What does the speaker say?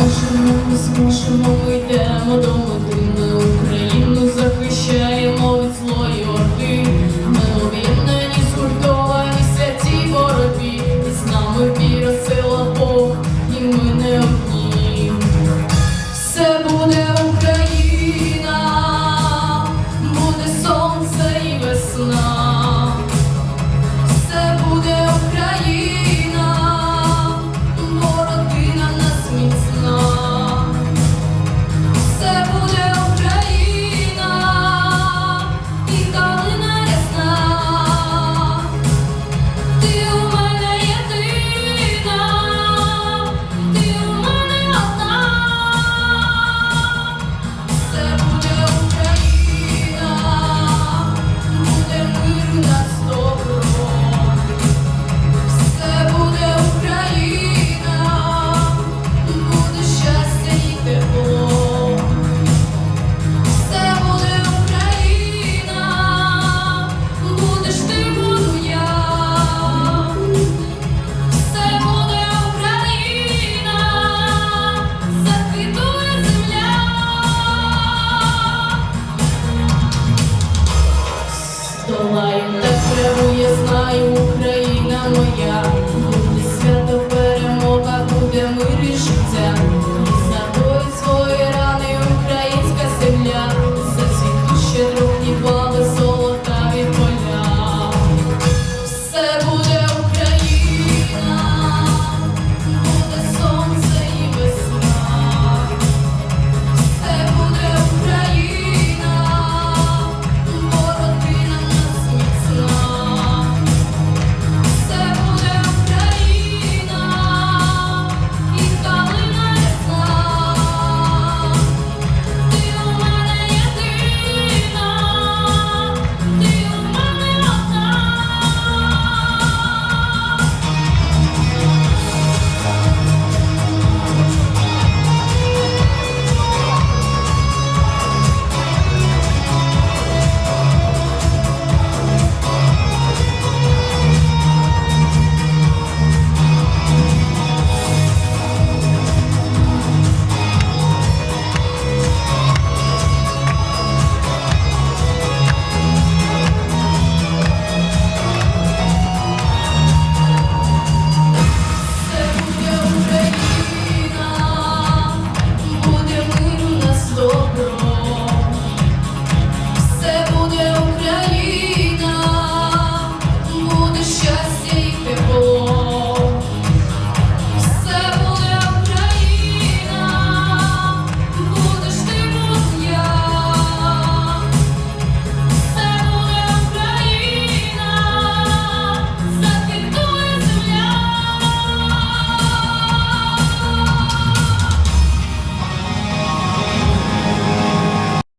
спішимо, спішимо, ми йдемо до медини Україну захищаємо.